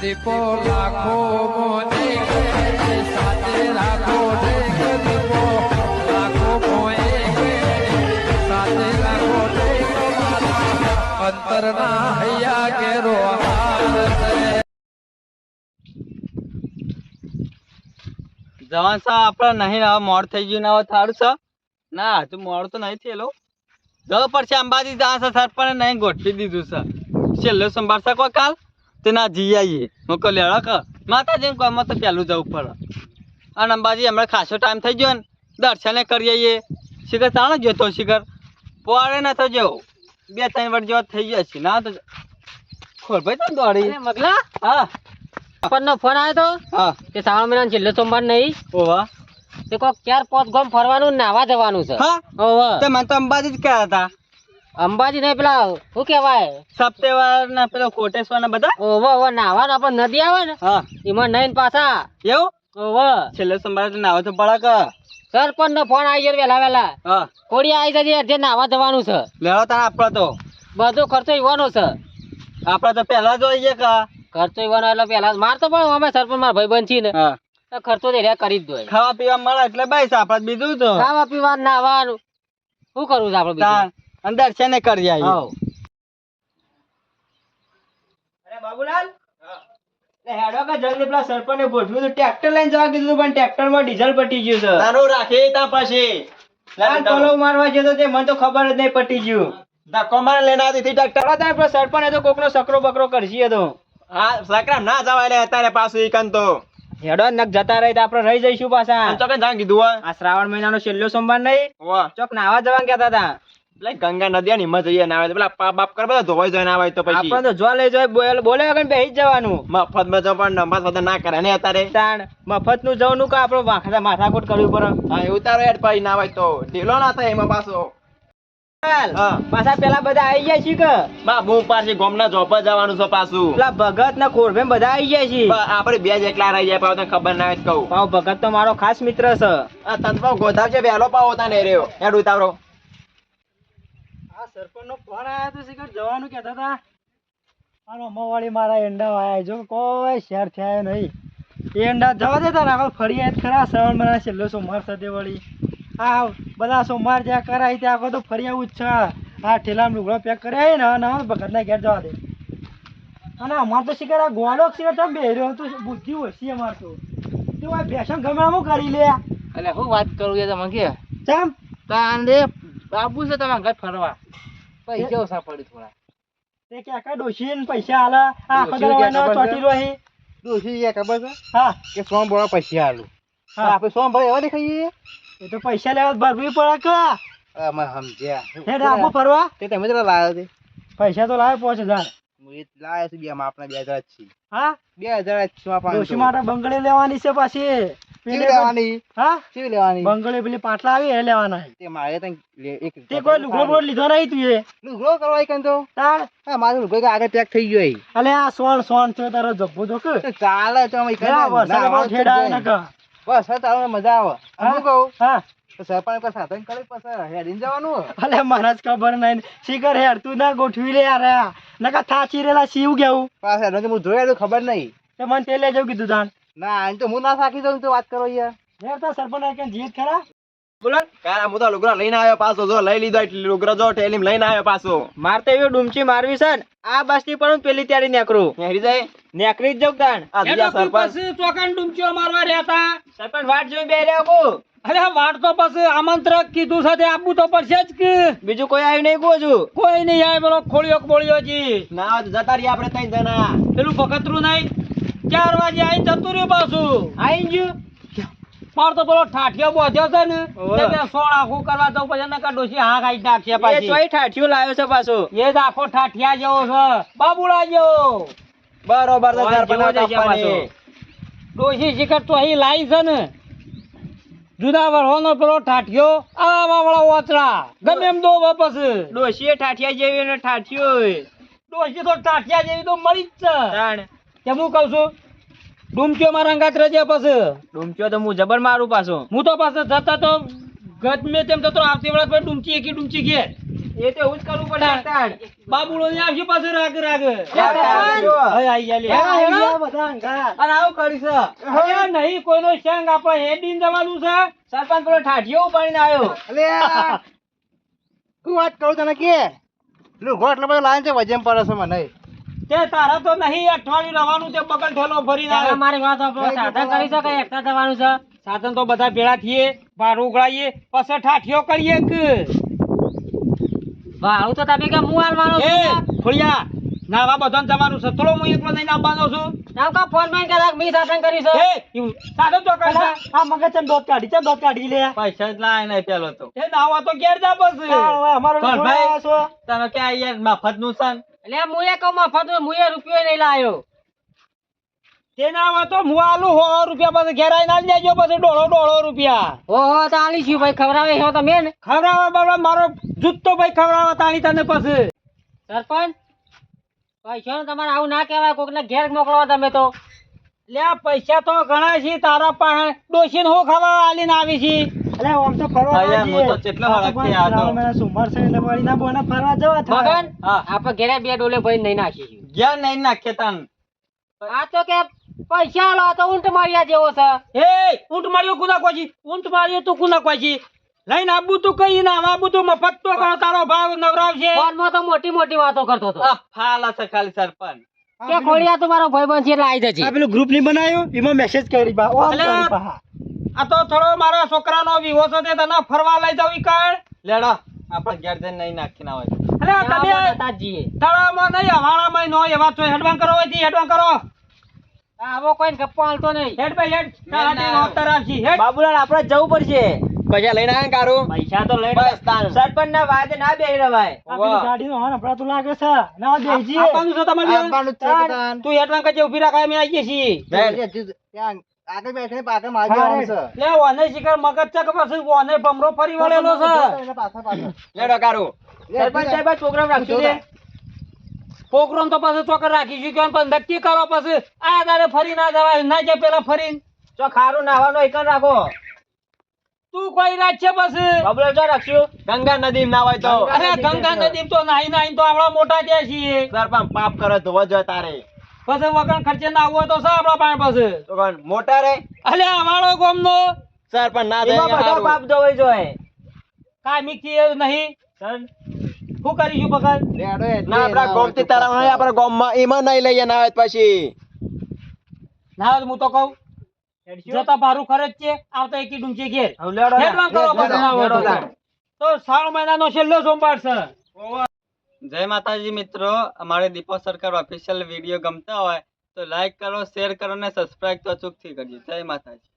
દીપો. લાખો મોને સાથે રાખો જવાન સા આપણે નહીં હવે મોડ થઈ ગયું ને થારું છે? ના, હજુ મોડ તો નહીં થયેલો. જવું પડશે અંબાજી, જવા પણ નહીં ગોઠવી દીધું છે. છેલ્લો સંભાળ કોઈ કાલ? તે ના જી આવીએ હું કહું લેવા કે માતાજીને કોમમાં તો પહેલું જવું પડે. અને અંબાજી હમણાં ખાસો ટાઈમ થઈ ગયો ને દર્શને કરી આવીએ શિખર તાણે જોતો શિખર? પોવાડે ન થજો. બે ત્રણ વાર જેવા થઈ ગયા છે. ના તો ખોલ ભાઈ તો દોડી. મગલા. હા. આપણનો ફોન આવ્યો તો? હા. કે શ્રાવણ મહિના છેલ્લો સોમવાર નહીં? ઓવા તે કોક ચાર પાંચ ગામ ફરવાનું ને નાવા જવાનું છે. હા? ઓવા તે મને તો અંબાજી જ કહેતા હતા. અંબાજી ને પેલા શું કેવાય સપ્તેવાર ના પેલો કોટેશ્વર ના બધા ઓવો ઓવો નાવાનું આપણે નદી આવે ને? હા. એમાં નઈ પાછા. એવું? ઓવો છેલ્લે સંભાળ નાવા તો પડે સરપંચ નો ફોન આવી ગયો વેલા વેલા હા. કોડી આવી જજે જે નાવા જવાનું છે. લેવા તાણ આપડે તો. બધો ખર્ચો ઈવાનો છે. આપડે તો પહેલા જોઈએ કા ખર્ચો ઈવાનો એટલે પેલા માર તો પણ અમે સરપંચ મારા ભાઈ બન ને. હા. ખર્ચો તો રહ્યા કરી જ દો ખાવા પીવા મળે એટલે બસ આપડે બીજું તો. ખાવા પીવા નાવાનું શું કરવું છે આપણે તાણ છે ને કરી આવીએ. અરે બાબુલાલ? હેડો કે જલ્દી પેલા સરપંચ ને ગોઠવ્યું તો ટ્રેક્ટર લઈને જવા કીધું પણ ટ્રેક્ટરમાં ડીઝલ પટી ગયું છે. તારું રાખે તા પછી. કોલો મારવા જતો તે મને તો ખબર જ નહીં પટી ગયું. ધક્કો મારે લઈને આવતી હતી ટ્રેક્ટર. હતા પણ સરપંચ તો કોકનો સકરો બકરો કરશી હતો હા સકરામ ના જવાય લે અત્યારે પાછું ઈકન તો. હેડો નક જતા રહી તો આપણે રહી જઈશું પાછા. ચોકે જાણ કીધું આ શ્રાવણ મહિનાનો છેલ્લો સોમવાર નહીં. ચોક નાવા જવાનું કેતા હતા. એટલે ગંગા નદી ની મજા જઈએ નાવે પેલા પાપ બાપ કરે બધા ધોવાઈ જાય આવે તો પછી. આપણે તો જોવા લઈ જાય બોલે બોલે આગળ બેહી જવાનું. મફતમાં જવું પણ નમાજ બધા ના કરે ને અત્યારે. તાણ મફતનું જવાનું કે આપણો વાંખા માથાકૂટ કરવી પડે? હા એવું તારો હેડ પછી નાવાય તો. ઢીલો ના થાય એમાં પાછો. પાછા પેલા બધા આવી જાય છે કે? બા હું પાછી ગોમના જોબ જવાનું છે પાછું. પેલા ભગત ને ખોરભે બધા આવી જાય છે. આપણે બે જ એકલા રહી જાય પાવ ખબર ના હોય કહું. પાવ ભગત તો મારો ખાસ મિત્ર છે. આ તંત્ર ગોધાવ છે વહેલો પાવ હોતા ને રહ્યો. એડ ઉતારો. સરપંચ નો ફોન આવ્યો તો શીખર જવાનું કહેતા હતા. મારો અમ્માવાળી મારા એંડા આયા જો કોઈ શેર થયા નહીં. એ એંડા જવા દેતા ને આગળ ફરી આયા ખરા. શ્રવણ મહિના છેલ્લો સોમવાર સાથે વળી આ બધા સોમવાર જ્યાં કરાય ત્યાં આગળ તો ફરી આવું જ છે. આ ઠેલા લુગડો પેક કર્યા ને ના ભગતના ઘેર જવા દે. અને અમારે તો શિખર આ ગોળો શિખર તમે બેર્યો તો બુદ્ધિ ઓછી અમારે તો. તું આ ભેસણ ગમે કરી લે. એટલે શું વાત કરું એ તમે કે? ચમ? તાંડે બાબુ છે તમારે ઘર ફરવા. પૈસા ઓછા પડી થોડા. તે કે આખા ડોશીને પૈસા આલે. આખો છે? ચોટી રહી દોશી એ ખબર છે? હા. કે સોમ બોળા પૈસા આલું. હા. આપણે સોમ ભરે એવા દેખાઈએ? એ તો પૈસા લેવા ભરવી પડે કે? અમે સમજ્યા. હે ડાબુ ફરવા. તે તમે જરા લાવ્યો તે. પૈસા તો લાવે પાંચ હજાર. લાવ્યો છું બે આપણા બે હજાર જ છીએ હા? બે હજાર જ છું આપણે ડોશી માટે બંગડી લેવાની છે પાછી. લેવાની હા? કેવી લેવાની બંગડી પેલી પાટલા આવી એ લેવાના તે મારે તો એક તે કોઈ લુગડો બોડ લીધો નહીં તું એ. લુગડો કરવા કન તો તાણ હા મારું લુગડો તો આગળ પેક થઈ ગયો. અલે આ સોણ સોણ છે તારો જબ્બો ચાલે તો અમે ના, બસ તારો મજા આવે. હું કહું? હા. સરપંચ કોઈ સાધન કરે પછી હેડીને જવાનું. અલે મને જ ખબર નહીં. શીખર હેર તું ના ગોઠવી લે યાર નકા થાચી રેલા સીવ ગયું પાછા હું જોયા તો ખબર નહીં. તે મને તે લઈ જવું કીધું તાન. ના એમ તો હું ના સાખી દઉં તો વાત કરો યાર. યાર તો સરપંચ કે જીત ખરા? બોલો. કારા હું તો લઈને આવ્યો પાછો જો લઈ લીધો એટલે લુગડો જો ઠેલીમ લઈને આવ્યો પાછો. માર તો એવી ડૂમચી મારવી છે ને આ બસ પણ પેલી ત્યારે નેકરું નેકરી જાય. નેકરી જ જવું તાણ. આ દિયા સરપંચ. ચોકાન ડુમચીઓ મારવા રહ્યા સરપંચ વાટ જોઈ બે રહ્યો કો અરે વાટ તો પછી આમંત્રક કીધું સાથે આપવું તો પડશે જ કે? બીજું કોઈ આવ્યું નહીં કોજુ કોઈ નહીં આવે બોલો ખોળિયો કે બોળિયો જી. ના જતા રહી આપણે ત્રણ જણા. પેલું ભગતરું નહીં? ચાર વાગે આઈ જતું રહ્યું પાછું. આઈ ગયું? માર તો પેલો ઠાઠિયો બોધ્યો છે ને. ઓવે. સોળ આખું કરવા પછી ડોશી હા ખાઈ નાખશે પાછી. ચોઈ ઠાઠિયું લાવ્યો છે પાછો. એ જ આખો ઠાઠિયા જેવો છે. બાબુડા જેવો. બરોબર છે સરપંચ જેવો જ છે કાપવાની. પાછો. ડોશી શિખર તો અહીં લાવી છે ને. જુદા વરહોનો પેલો ઠાઠિયો આવા વાળા ઓતરા ગમે એમ દો વાપસ. ડોસી ઠાઠિયા જેવી ને ઠાઠિયો ડોસી તો ઠાઠિયા જેવી તો મળી જ છે. તાણ કેમ હું કહું છું ડૂમચો મારા અંગાત રજે પછી. ડૂમચ્યો તો હું જબર મારું પાછો. હું તો પાછો જતા તો ગત મેં તેમ તો આવતી વેળા પર ડુમચી એકી ડુમચી ઘેર. એ તો એવું જ કરવું પડે બાબુડો ને આવશે પાછો રાગ રાગ. હા. અને આવું કરીશ નહીં કોઈનો શંગ આપણે હેડીને જવાનું છે. સરપંચ પેલો ઠાઠીઓ ઉપાડીને આવ્યો. શું વાત કરું તને કે? એટલો બધો લાઈન છે વજન પડે છે મને. તે તારા તો નહીં અઠવાડિયું રવાનું તે બગલ ઠેલો ભરીને આવે. મારી વાત સાધન કરી શકે એકતા થવાનું છે? સાધન તો બધા ભેળા થઈએ ભાડું ઉઘડાઈએ પછી ઠાઠીઓ કરીએ કે તો તમે કે હું હાલવાનો એ છું ખોડિયા નાવા બધાને જવાનું છે થોડો હું એકલો નહીં આવવાનો છું. નામ કા ફોનમાં કદાચ મી સાધન કરી છે? એ સાધન તો કરી આ મગજ છે દોત કાઢી છે દોત કાઢી લે. પૈસા જ લાય નહીં પેલો તો. એ નાવા તો ઘેર જા બસ અમારો ભાઈ? તમે કે આ યાર મફતનું? છે? એટલે મુએ કહું મફત મુએ રૂપિયો નહીં લાયો. તે નાવા તો હું આલુ સો રૂપિયા પછી ઘેર ના દેજો પછી ડોળો ડોળો રૂપિયા. ઓહો તો આલી છું ભાઈ ખવડાવે છો તમે ને? ખવડાવે બાબા મારો જૂતો ભાઈ ખવડાવે તાળી તને પછી. સરપંચ પૈસા તમારે આવું ના કહેવાય કોકને ઘેર મોકલવા તમે તો. લે પૈસા તો ઘણા છે તારા પાસે. ડોશીને હું ખવડાવવા આલીને આવી છે? અલે આમ તો ફરવા અલ્યા, હું તો કેટલો હળગથી આ તો. આવતો. સોમવાર છે એટલે વળી ના બોના ફરવા જવા થા મગન હા. આપણે ઘેરે બે ડોલે ભરી નહીં નાખી ગયા નહીં નાખે તન. આ તો કે પૈસા લો તો ઊંટ માર્યા જેવો છે. એ ઊંટ માર્યો કુના કોજી ઊંટ માર્યો તો કુના કોજી લઈને આબુ તું કઈ ના આબુ તું મફત તો કરો તારો ભાવ નવરાવશે? ફોનમાં તો મોટી મોટી વાતો કરતો હતો. ફાલા છે ખાલી સરપંચ. કે ખોડિયા તમારો મારો ભાઈબંધ છે એટલે આવી જજે. આ પેલું ગ્રુપની બનાવ્યું એમાં મેસેજ કરી બા. ઓ બા. આ તો થોડો મારા છોકરાનો વિવો છે તે તને ફરવા લઈ જાવ ઈ લેડા આપણે ઘેર જઈને નહીં નાખીને આવે અલે આ તમે તાજીએ તળામાં નહીં હવાણામાં નો એવા તો હેડવાન કરો હોયથી હેડવાન કરો. આવો કોઈ ગપ્પો હાલતો નહીં. હેડ ભાઈ હેડ. તારાથી નોતર તરાવશી હેડ. બાબુલાલ આપણે જવું પડશે. પૈસા લઈને આવ્યા કારું? પૈસા તો લઈને સરપંચ ના વાદે ના બેહી રવાય. ગાડી નો ગાડીનો હોર્ન હંભળાતું લાગે છે. ના બેસી આપવાનું છે તમારે તું હેડવાન કરજે ઊભી રાખાય અમે આવીએ છીએ. ત્યાં આગળ બેઠીને પાછળ માર્ગે આવવાનું લે ઓને શિખર મગજ ચક પછી ઓને ભમરો ફરી વળેલો છે. પાછળ, પાછળ. સરપંચ સાહેબ પ્રોગ્રામ રાખજો ને પ્રોગ્રામ તો પાછું ચોકર રાખીશું કે પણ નક્કી કરો પછી. આ તારે ફરી ના જવાય ના જાય પેલા ફરી જો ખારું નાવાનો એક રાખો. તું કોઈ રાખશે છે પછી? બબલો જો રાખશું. ગંગા નદી ના હોય તો. અરે ગંગા નદી તો નાહી નાહી તો આપડા મોટા ત્યાં છીએ. સરપંચ પાપ કરે ધોવા વજો તારે. પછી વગણ ખર્ચે ના હોય તો શા આપણા પાસે પાસે તો મોટા રે? અલે અમારો ગોમનો? સર પણ ના થાય બધા પાપ ધોવાઈ જોઈએ કાયમી થી એવું નહીં. શું કરીશું પકડ ના આપણા ગોમથી તારા હોય આપણા ગોમમાં એમાં નહીં લઈએ ના આવે પછી. ના આવે તો હું તો કહું. જતા ભારું ખર્ચ છે આવતા એકી ડુંચી ઘેર. લેડો હેડવાન કરો પછી તો. તો શ્રાવણ મહિનાનો છેલ્લો સોમવાર છે. જય માતાજી મિત્રો, અમારે દીપો સરકાર ઓફિશિયલ વીડિયો ગમતા હોય તો લાઈક કરો શેર કરો ને સબસ્ક્રાઈબ તો અચૂકથી કરજો. જય માતાજી.